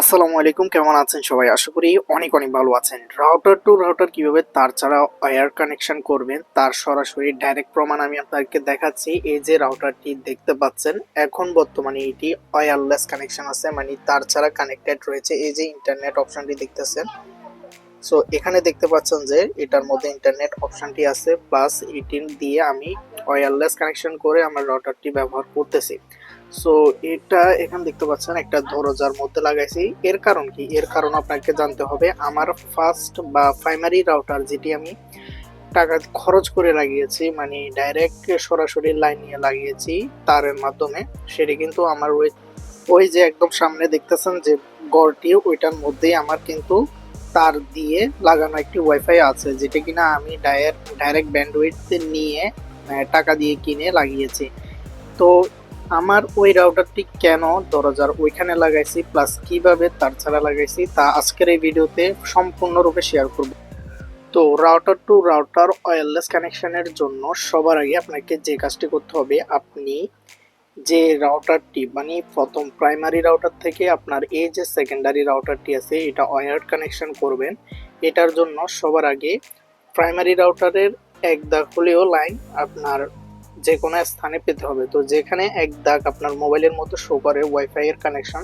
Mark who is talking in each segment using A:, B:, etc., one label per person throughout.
A: আসসালামু আলাইকুম, কেমন আছেন সবাই? আশা করি অনেক অনেক ভালো আছেন। রাউটার টু রাউটার কীভাবে তার ছাড়া ওয়্যার কানেকশন করবেন, তার সরাসরি ডাইরেক্ট প্রমাণ আমি আপনাদেরকে দেখাচ্ছি। এই যে রাউটারটি দেখতে পাচ্ছেন, এখন বর্তমানে এটি ওয়্যারলেস কানেকশন আছে মানে তার ছাড়া কানেক্টেড রয়েছে। এই যে ইন্টারনেট অপশনটি দেখতেছেন সো এখানে দেখতে পাচ্ছেন যে এটার মধ্যে ইন্টারনেট অপশনটি আছে প্লাস এটি দিয়ে আমি ওয়্যারলেস কানেকশন করে আমার রাউটারটি ব্যবহার করতেছি। সো এটা এখানে দেখতে পাচ্ছেন একটা দরজার মধ্যে লাগাইছি। এর কারণ কি? এর কারণ আপনাকে জানতে হবে, আমার ফার্স্ট বা প্রাইমারি রাউটার যেটি আমি টাকা খরচ করে লাগিয়েছি মানে ডাইরেক্ট সরাসরি লাইন নিয়ে লাগিয়েছি তারের মাধ্যমে, সেটি কিন্তু আমার ওই ওই যে একদম সামনে দেখতেছেন যে গড়টি, ওইটার মধ্যেই আমার কিন্তু তার দিয়ে লাগানো একটি ওয়াইফাই আছে, যেটা কিনা আমি ডাইরেক্ট ডাইরেক্ট ব্যান্ডউইথ নিয়ে টাকা দিয়ে কিনে লাগিয়েছি। তো আমার ওই রাউটারটি কেন দরজার ওইখানে লাগাইছি প্লাস কীভাবে তার ছাড়া লাগাইছি, তা আজকের এই ভিডিওতে সম্পূর্ণরূপে শেয়ার করব। তো রাউটার টু রাউটার ওয়্যারলেস কানেকশনের জন্য সবার আগে আপনাকে যে কাজটি করতে হবে, আপনি যে রাউটারটি মানে প্রথম প্রাইমারি রাউটার থেকে আপনার এই যে সেকেন্ডারি রাউটারটি আছে, এটা ওয়্যার কানেকশন করবেন। এটার জন্য সবার আগে প্রাইমারি রাউটারের এক দাগ হলেও লাইন আপনার যে কোনো স্থানে পেতে হবে। তো যেখানে এক দাগ আপনার মোবাইলের মতো শো করে ওয়াইফাই এর কানেকশন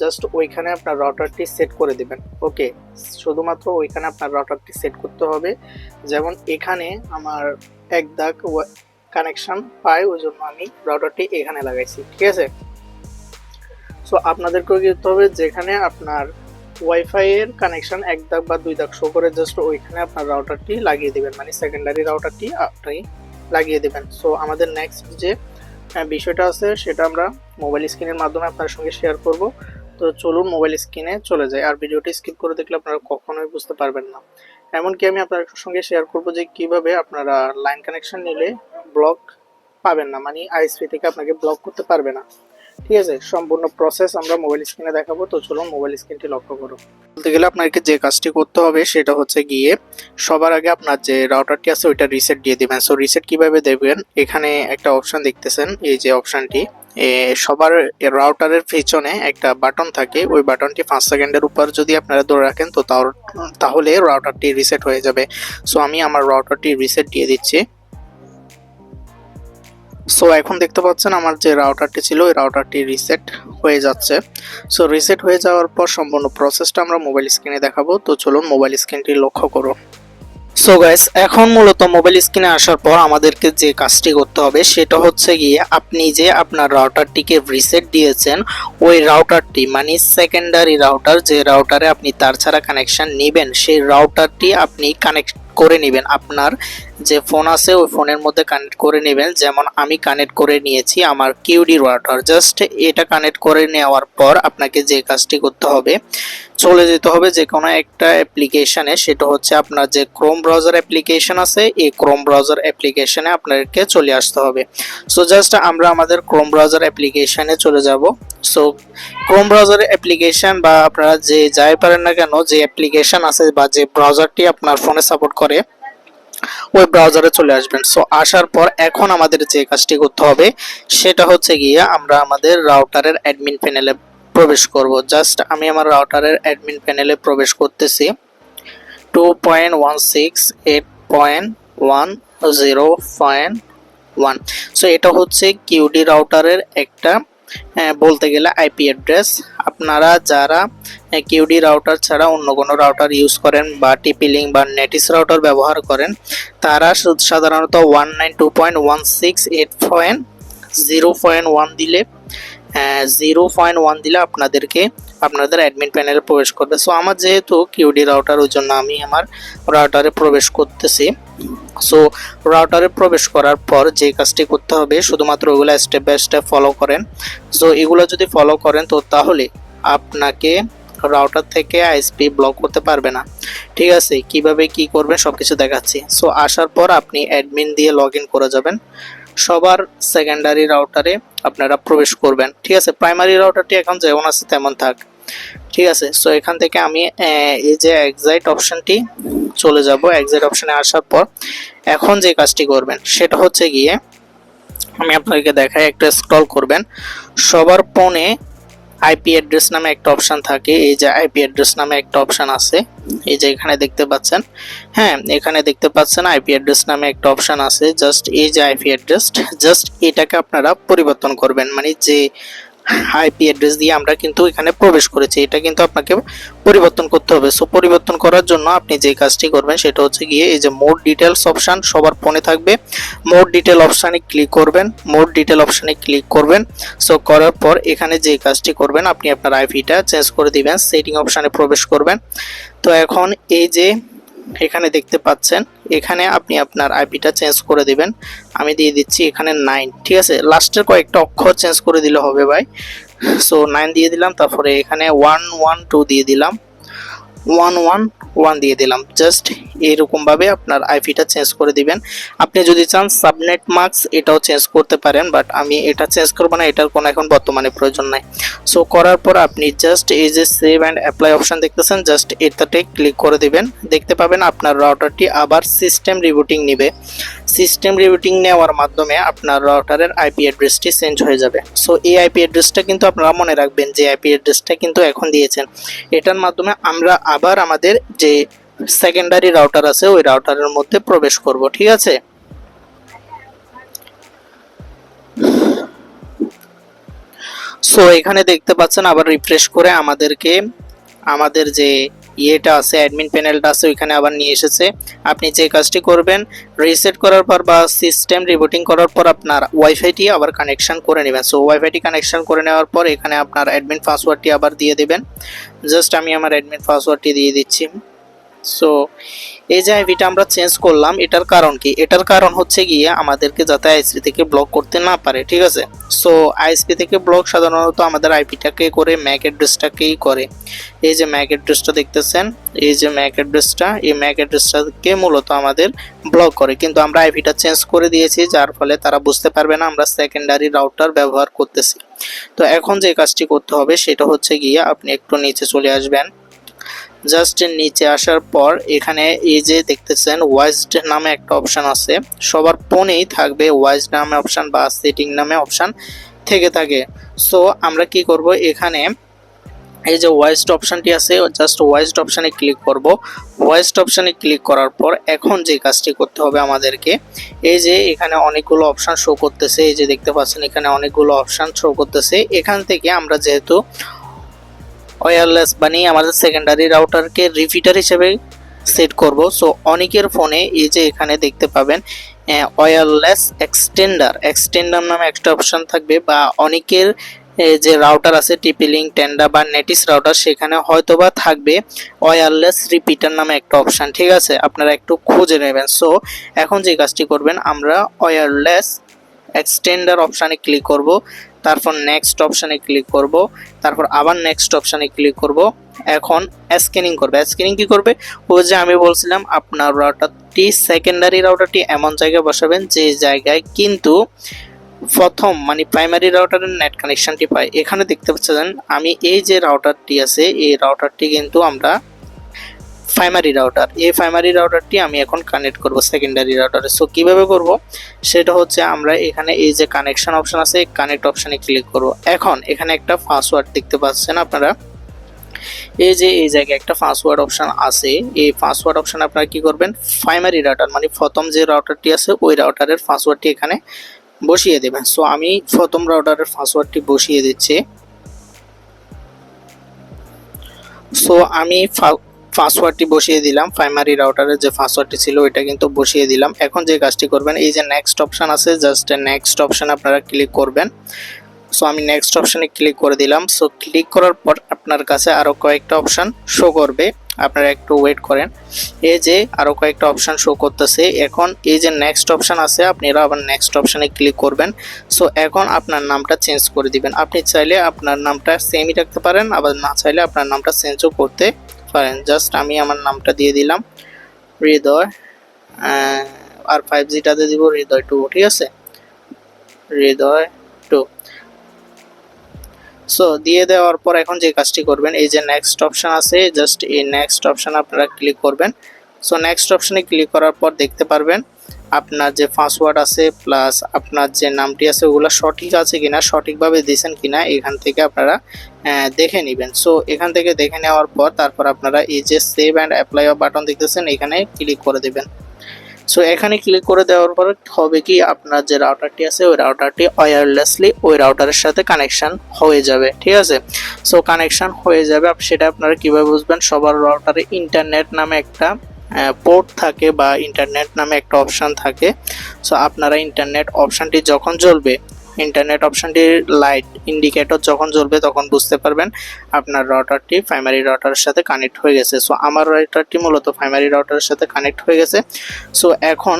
A: জাস্ট ওইখানে আপনার রাউটারটি সেট করে দিবেন। ওকে শুধুমাত্র ওইখানে আপনার রাউটারটি সেট করতে হবে। যেমন এখানে আমার এক দাগ কানেকশন পায় ওই জন্য আমি রাউটারটি এখানে লাগাইছি, ঠিক আছে? সো আপনাদেরকেও করতে হবে যেখানে আপনার ওয়াইফাই এর কানেকশন এক দাগ বা দুই দাগ শো করে জাস্ট ওইখানে আপনার রাউটারটি লাগিয়ে দিবেন। মানে সেকেন্ডারি রাউটারটি আপনি লাগিয়ে দেবেন। সো আমাদের নেক্সট যে বিষয়টা আছে, সেটা আমরা মোবাইল স্ক্রিনের মাধ্যমে আপনার সঙ্গে শেয়ার করব। তো চলুন মোবাইল স্ক্রিনে চলে যায় আর ভিডিওটি স্কিপ করে দেখলে আপনারা কখনোই বুঝতে পারবেন না। এমনকি আমি আপনার সঙ্গে শেয়ার করব যে, কীভাবে আপনারা লাইন কানেকশন নিলে ব্লক পাবেন না। মানে আইএসপি থেকে আপনাকে ব্লক করতে পারবে না। ঠিক আছে, সম্পূর্ণ প্রসেস আমরা মোবাইল স্ক্রিনে দেখাবো। তো চলুন মোবাইল স্ক্রিনটি লক্ষ্য করুন বলতে গেলে আপনাকে যে কাজটি করতে হবে সেটা হচ্ছে গিয়ে সবার আগে আপনার যে রাউটারটি আছে ওইটা রিসেট দিয়ে দিবেন। সো রিসেট কীভাবে দেবেন? এখানে একটা অপশন দেখতেছেন, এই যে অপশনটি সবার রাউটারের পিছনে একটা বাটন থাকে। ওই বাটনটি পাঁচ সেকেন্ডের উপর যদি আপনারা ধরে রাখেন, তো তাহলে রাউটারটি রিসেট হয়ে যাবে। সো আমি আমার রাউটারটি রিসেট দিয়ে দিচ্ছি। সো এখন দেখতে পাচ্ছেন আমার যে রাউটারটি ছিল, ওই রাউটারটি রিসেট হয়ে যাচ্ছে। সো রিসেট হয়ে যাওয়ার পর সম্পূর্ণ প্রসেসটা আমরা মোবাইল স্ক্রিনে দেখাবো। তো চলুন মোবাইল স্ক্রিনটি লক্ষ্য করুন। সো গাইস এখন মূলত মোবাইল স্ক্রিনে আসার পর আমাদেরকে যে কাজটি করতে হবে, সেটা হচ্ছে গিয়ে আপনি যে আপনার রাউটারটিকে রিসেট দিয়েছেন, ওই রাউটারটি মানে সেকেন্ডারি রাউটার যে রাউটারে আপনি তার ছাড়া কানেকশন নেবেন, সেই রাউটারটি আপনি কানেক্ট করে নেবেন। আপনার যে ফোন আছে, ওই ফোনের মধ্যে কানেক্ট করে নেবেন। যেমন আমি কানেক্ট করে নিয়েছি আমার কিউডি রাউটার জাস্ট এটা কানেক্ট করে নেওয়ার পর আপনাকে যে কাজটি করতে হবে চলে যেতে হবে যে কোনো একটা অ্যাপ্লিকেশনে সেটা হচ্ছে আপনার যে ক্রোম ব্রাউজার অ্যাপ্লিকেশন আছে, এই ক্রোম ব্রাউজার অ্যাপ্লিকেশনে আপনাদেরকে চলে আসতে হবে। সো জাস্ট আমরা আমাদের ক্রোম ব্রাউজার অ্যাপ্লিকেশনে চলে যাব। সো ক্রোম ব্রাউজার অ্যাপ্লিকেশন বা আপনারা যে যাই পারেন না কেন, যে অ্যাপ্লিকেশন আছে বা যে ব্রাউজারটি আপনার ফোনে সাপোর্ট করে, ওই ব্রাউজারে চলে আসবেন। সো আসার পর এখন আমাদের যে কাজটি করতে হবে, সেটা হচ্ছে গিয়ে আমরা আমাদের রাউটারের অ্যাডমিন প্যানেলে প্রবেশ করব। জাস্ট আমি আমার রাউটারের অ্যাডমিন প্যানেলে প্রবেশ করতেছি। Two point one six eight point one zero point one so এটা হচ্ছে কিউডি রাউটারের একটা বলতে গেলে আইপি অ্যাড্রেস আপনারা যারা কিউডি রাউটার ছাড়া অন্য কোনো রাউটার ইউজ করেন বা টিপি লিঙ্ক বা নেটিস রাউটার ব্যবহার করেন, তারা সাধারণত one nine two point one six eight point zero point one দিলে জিরো পয়েন্ট ওয়ান দিলে আপনাদেরকে আপনাদের অ্যাডমিন প্যানেলে প্রবেশ করবে। সো আমার যেহেতু কিউডি রাউটার ওই জন্য আমি আমার রাউটারে প্রবেশ করতেছি। সো রাউটারে প্রবেশ করার পর যে কাজটি করতে হবে, শুধুমাত্র ওগুলো স্টেপ বাই স্টেপ ফলো করেন। সো এগুলো যদি ফলো করেন, তো তাহলে আপনাকে রাউটার থেকে আইএসপি ব্লক করতে পারবে না। ঠিক আছে, কীভাবে কি করবেন সব কিছু দেখাচ্ছি। সো আসার পর আপনি অ্যাডমিন দিয়ে লগ ইন করে যাবেন। সবার সেকেন্ডারি রাউটারে আপনারা প্রবেশ করবেন। ঠিক আছে? প্রাইমারি রাউটারটি এখন যেমন আছে তেমন থাক। ঠিক আছে? সো এখান থেকে আমি এই যে এক্সাইট অপশানটি চলে যাব। এক্সাইট অপশানে আসার পর এখন যে কাজটি করবেন, সেটা হচ্ছে গিয়ে আমি আপনাদেরকে দেখাই, একটা স্ক্রল করবেন। সবার ফোনে আইপি অ্যাড্রেস নামে একটা অপশন থাকে। এই যে আইপি অ্যাড্রেস নামে একটা অপশন আছে। এই যে এখানে দেখতে পাচ্ছেন। হ্যাঁ এখানে দেখতে পাচ্ছেন আইপি অ্যাড্রেস নামে একটা অপশন আছে। জাস্ট এই যে আইপি অ্যাড্রেস জাস্ট এটাকে আপনারা পরিবর্তন করবেন। মানে যে আইপি অ্যাড্রেস দিয়ে আমরা কিন্তু এখানে প্রবেশ করেছি। এটা কিন্তু আপনাকে পরিবর্তন করতে হবে। সো পরিবর্তন করার জন্য আপনি যে কাজটি করবেন সেটা হচ্ছে গিয়ে এই যে মোড ডিটেলস অপশন সবার ফোনে থাকবে। মোড ডিটেল অপশানে ক্লিক করবেন। মোড ডিটেল অপশানে ক্লিক করবেন। সো করার পর এখানে যে কাজটি করবেন, আপনি আপনার আইপিটা চেঞ্জ করে দিবেন। সেটিং অপশানে প্রবেশ করবেন। তো এখন এই যে এখানে দেখতে পাচ্ছেন, এখানে আপনি আপনার আইপিটা চেঞ্জ করে দিবেন। আমি দিয়ে দিচ্ছি এখানে নাইন ঠিক আছে? লাস্টের কয়েকটা অক্ষর চেঞ্জ করে দিলে হবে ভাই। সো নাইন দিয়ে দিলাম, তারপরে এখানে ওয়ান ওয়ান টু দিয়ে দিলাম। ওয়ান ওয়ান ওয়ান দিয়ে দিলাম। জাস্ট এইরকমভাবে আপনার আইপিটা চেঞ্জ করে দিবেন। আপনি যদি চান সাবনেট মার্কস এটাও চেঞ্জ করতে পারেন বাট আমি এটা চেঞ্জ করব না, এটার কোনো এখন বর্তমানে প্রয়োজন নাই। সো করার পর আপনি জাস্ট এই যে সেভ অ্যান্ড অ্যাপ্লাই অপশন দেখতেছেন জাস্ট এটাতে ক্লিক করে দিবেন। দেখতে পাবেন আপনার রাউটারটি আবার সিস্টেম রিবুটিং নেবে। সিস্টেম রিবুটিং নেওয়ার মাধ্যমে আপনার রাউটারের আইপি অ্যাড্রেসটি চেঞ্জ হয়ে যাবে। সো এই আইপি অ্যাড্রেসটা কিন্তু আপনারা মনে রাখবেন যে আইপি অ্যাড্রেসটা কিন্তু এখন দিয়েছেন। এটার মাধ্যমে আমরা আবার আমাদের যে সেকেন্ডারি রাউটার আছে, ওই রাউটারের মধ্যে প্রবেশ করব, ঠিক আছে? সো এখানে দেখতে পাচ্ছেন, আবার রিফ্রেশ করে আমাদেরকে, আমাদের যে ইয়েটা আছে অ্যাডমিন প্যানেলটা আছে, ওইখানে আবার নিয়ে এসেছে। আপনি যে কাজটি করবেন রিসেট করার পর বা সিস্টেম রিবুটিং করার পর আপনার ওয়াইফাইটি আবার কানেকশান করে নেবেন। সো ওয়াইফাইটি কানেকশান করে নেওয়ার পর এখানে আপনার অ্যাডমিন পাসওয়ার্ডটি আবার দিয়ে দেবেন। জাস্ট আমি আমার অ্যাডমিন পাসওয়ার্ডটি দিয়ে দিচ্ছি। সো এই যে আইভিটা আমরা চেঞ্জ করলাম, এটার কারণ কি? এটার কারণ হচ্ছে গিয়ে আমাদেরকে যাতে আইএসপি থেকে ব্লক করতে না পারে, ঠিক আছে? সো আইএসপি থেকে ব্লক সাধারণত আমাদের আইপিটাকে করে ম্যাক অ্যাড্রেসটাকেই করে। এই যে ম্যাক অ্যাড্রেসটা দেখতেছেন, এই যে ম্যাক অ্যাড্রেসটা এই ম্যাক অ্যাড্রেসটাকে মূলত আমাদের ব্লক করে। কিন্তু আমরা আইপিটা চেঞ্জ করে দিয়েছি, যার ফলে তারা বুঝতে পারবে না আমরা সেকেন্ডারি রাউটার ব্যবহার করতেছি। তো এখন যে কাজটি করতে হবে, সেটা হচ্ছে গিয়ে আপনি একটু নিচে চলে আসবেন। জাস্ট নিচে আসার পর এখানে এই যে দেখতেছেন ওয়াইজড নামে একটা অপশন আছে। সবার ফোনেই থাকবে ওয়াইজ নামে অপশন বা সেটিং নামে অপশন থেকে থাকে। সো আমরা কি করব এখানে এই যে ওয়াইজড অপশনটি আছে জাস্ট ওয়াইজড অপশানে ক্লিক করব। ওয়াইজড অপশানে ক্লিক করার পর এখন যে কাজটি করতে হবে আমাদেরকে, এই যে এখানে অনেকগুলো অপশান শো করতেছে, এই যে দেখতে পাচ্ছেন এখানে অনেকগুলো অপশান শো করতেছে। এখান থেকে আমরা যেহেতু ওয়্যারলেস বানিয়ে আমাদের সেকেন্ডারি রাউটারকে রিপিটার হিসেবে সেট করব। সো অনেকের ফোনে এই যে এখানে দেখতে পাবেন ওয়্যারলেস এক্সটেন্ডার এক্সটেন্ডার নামে একটা অপশন থাকবে বা অনেকের যে রাউটার আছে টিপিলিং টেন্ডা বা নেটিস রাউটার সেখানে হয়তোবা থাকবে ওয়্যারলেস রিপিটার নামে একটা অপশন ঠিক আছে? আপনারা একটু খুঁজে নেবেন। সো এখন যে কাজটি করবেন, আমরা ওয়্যারলেস এক্সটেন্ডার অপশানে ক্লিক করব। তারপর নেক্সট অপশানে ক্লিক করব, তারপর আবার নেক্সট অপশানে ক্লিক করব, এখন স্ক্যানিং করবে। স্ক্যানিং কি করবে? ও যে আমি বলছিলাম, আপনার রাউটারটি সেকেন্ডারি রাউটারটি এমন জায়গায় বসাবেন যে জায়গায় কিন্তু প্রথম মানে প্রাইমারি রাউটারের নেট কানেকশানটি পাই এখানে দেখতে পাচ্ছেন, আমি এই যে রাউটারটি আছে, এই রাউটারটি কিন্তু আমরা প্রাইমারি রাউটার এই প্রাইমারি রাউটারটি আমি এখন কানেক্ট করব সেকেন্ডারি রাউটারে সো কীভাবে করব? সেটা হচ্ছে আমরা এখানে এই যে কানেকশন অপশন আছে কানেক্ট অপশনে ক্লিক করব। এখন এখানে একটা পাসওয়ার্ড দেখতে পাচ্ছেন আপনারা? এই যে এই জায়গায় একটা পাসওয়ার্ড অপশন আছে। এই পাসওয়ার্ড অপশন আপনারা কি করবেন? প্রাইমারি রাউটার মানে প্রথম যে রাউটারটি আছে, ওই রাউটারের পাসওয়ার্ডটি এখানে বসিয়ে দেবেন। সো আমি প্রথম রাউটারের পাসওয়ার্ডটি বসিয়ে দিচ্ছি। সো আমি পাসওয়ার্ডটি বসিয়ে দিলাম। প্রাইমারি রাউটারের যে পাসওয়ার্ডটি ছিল, ওইটা কিন্তু বসিয়ে দিলাম। এখন যে কাজটি করবেন, এই যে নেক্সট অপশান আছে জাস্ট নেক্সট অপশান আপনারা ক্লিক করবেন। সো আমি নেক্সট অপশানে ক্লিক করে দিলাম। সো ক্লিক করার পর আপনার কাছে আরও কয়েকটা অপশান শো করবে। আপনারা একটু ওয়েট করেন। এই যে আরও কয়েকটা অপশান শো করতেছে। এখন এই যে নেক্সট অপশান আছে, আপনারা আবার নেক্সট অপশানে ক্লিক করবেন। সো এখন আপনার নামটা চেঞ্জ করে দিবেন। আপনি চাইলে আপনার নামটা সেমই রাখতে পারেন, আবার না চাইলে আপনার নামটা চেঞ্জও করতে পারেন। জাস্ট আমি আমার নামটা দিয়ে দিলাম। হৃদয় আর ফাইভ জিটাতে দিব হৃদয় টু ঠিক আছে? হৃদয় টু সো দিয়ে দেওয়ার পর এখন যে কাজটি করবেন, এই যে নেক্সট অপশান আছে জাস্ট এই নেক্সট অপশান আপনারা ক্লিক করবেন। সো নেক্সট অপশানে ক্লিক করার পর দেখতে পারবেন, আপনার যে পাসওয়ার্ড আছে প্লাস আপনার যে নামটি আছে, ওগুলো সঠিক আছে কিনা, সঠিকভাবে দিয়েছেন কিনা, এখান থেকে আপনারা দেখে নেবেন। সো এখান থেকে দেখে নেওয়ার পর তারপর আপনারা এই যে সেভ অ্যান্ড অ্যাপ্লাই বাটন দেখতেছেন, এখানে ক্লিক করে দেবেন। সো এখানে ক্লিক করে দেওয়ার পর হবে কি, আপনার যে রাউটারটি আছে, ওই রাউটারটি ওয়্যারলেসলি ওই রাউটারের সাথে কানেকশান হয়ে যাবে, ঠিক আছে? সো কানেকশান হয়ে যাবে সেটা আপনারা কীভাবে বুঝবেন? সবার রাউটারে ইন্টারনেট নামে একটা পোর্ট থাকে বা ইন্টারনেট নামে একটা অপশন থাকে। সো আপনারা ইন্টারনেট অপশনটি যখন জ্বলবে ইন্টারনেট অপশনটির লাইট ইন্ডিকেটর যখন জ্বলবে তখন বুঝতে পারবেন আপনার রাউটারটি প্রাইমারি রাউটারের সাথে কানেক্ট হয়ে গেছে। সো আমার রাউটারটি মূলত প্রাইমারি রাউটারের সাথে কানেক্ট হয়ে গেছে। সো এখন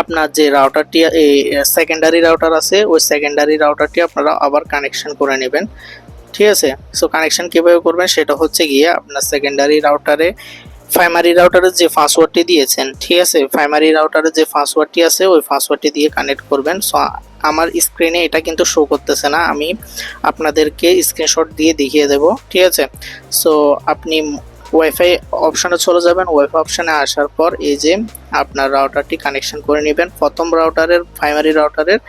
A: আপনার যে রাউটারটি এই সেকেন্ডারি রাউটার আছে, ওই সেকেন্ডারি রাউটারটি আপনারা আবার কানেকশন করে নেবেন। ঠিক আছে? সো কানেকশন কীভাবে করবেন? সেটা হচ্ছে গিয়ে আপনার সেকেন্ডারি রাউটারে প্রাইমারি রাউটারের যে পাসওয়ার্ডটি দিয়েছেন, ঠিক আছে? প্রাইমারি রাউটারের যে পাসওয়ার্ডটি আছে, ওই পাসওয়ার্ডটি দিয়ে কানেক্ট করবেন। সো আমার স্ক্রিনে এটা কিন্তু শো করতেছে না। আমি আপনাদেরকে স্ক্রিনশট দিয়ে দেখিয়ে দেব, ঠিক আছে? সো আপনি ওয়াইফাই অপশানে চলে যাবেন। ওয়াইফাই অপশানে আসার পর এই যে আপনার রাউটারটি কানেকশন করে নেবেন। প্রথম রাউটারের প্রাইমারি রাউটারের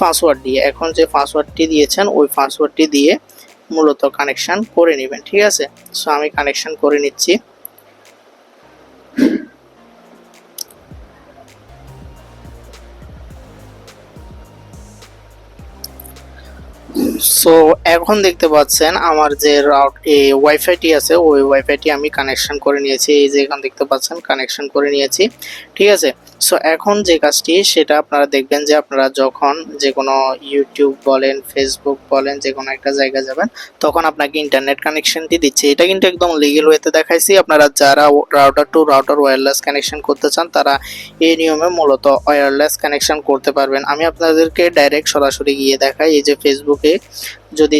A: পাসওয়ার্ড দিয়ে। এখন যে পাসওয়ার্ডটি দিয়েছেন, ওই পাসওয়ার্ডটি দিয়ে মূলত কানেকশন করে নেবেন, ঠিক আছে? সো আমি কানেকশন করে নিচ্ছি। সো এখন দেখতে পাচ্ছেন আমার যে রাউট এই ওয়াইফাইটি আছে, ওই ওয়াইফাইটি আমি কানেকশন করে নিয়েছি। এই যে এখন দেখতে পাচ্ছেন কানেকশন করে নিয়েছি। ঠিক আছে? সো এখন যে কাজটি, সেটা আপনারা দেখবেন যে আপনারা যখন যে কোনো ইউটিউব বলেন ফেসবুক বলেন যে কোনো একটা জায়গায় যাবেন, তখন আপনাকে ইন্টারনেট কানেকশনটি দিচ্ছে। এটা কিন্তু একদম লিগেল ওয়েতে দেখাইছি। আপনারা যারা router to router wireless connection করতে চান, তারা এই নিয়মে মূলত ওয়্যারলেস কানেকশন করতে পারবেন। আমি আপনাদেরকে ডাইরেক্ট সরাসরি গিয়ে দেখাই। এই যে ফেসবুকে যদি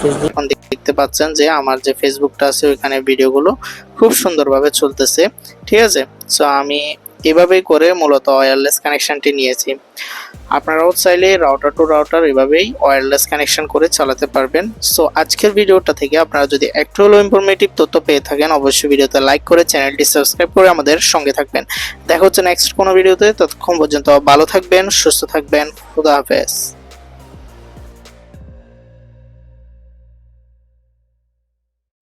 A: ফেসবুক দেখতে পাচ্ছেন যে আমার যে ফেসবুকটা আছে, ওইখানে ভিডিওগুলো খুব সুন্দরভাবে চলতেছে। ঠিক আছে? সো আমি এভাবেই করে মূলত ওয়্যারলেস কানেকশনটি নিয়েছি। আপনারাও চাইলে রাউটার টু রাউটার এভাবেই ওয়্যারলেস কানেকশন করে চালাতে পারবেন। সো আজকের ভিডিওটা থেকে আপনারা যদি একটু হলেও ইনফরমেটিভ তথ্য পেয়ে থাকেন, অবশ্যই ভিডিওতে লাইক করে চ্যানেলটি সাবস্ক্রাইব করে আমাদের সঙ্গে থাকবেন। দেখা হচ্ছে নেক্সট কোনো ভিডিওতে ততক্ষণ পর্যন্ত ভালো থাকবেন, সুস্থ থাকবেন। খুদা হাফেজ।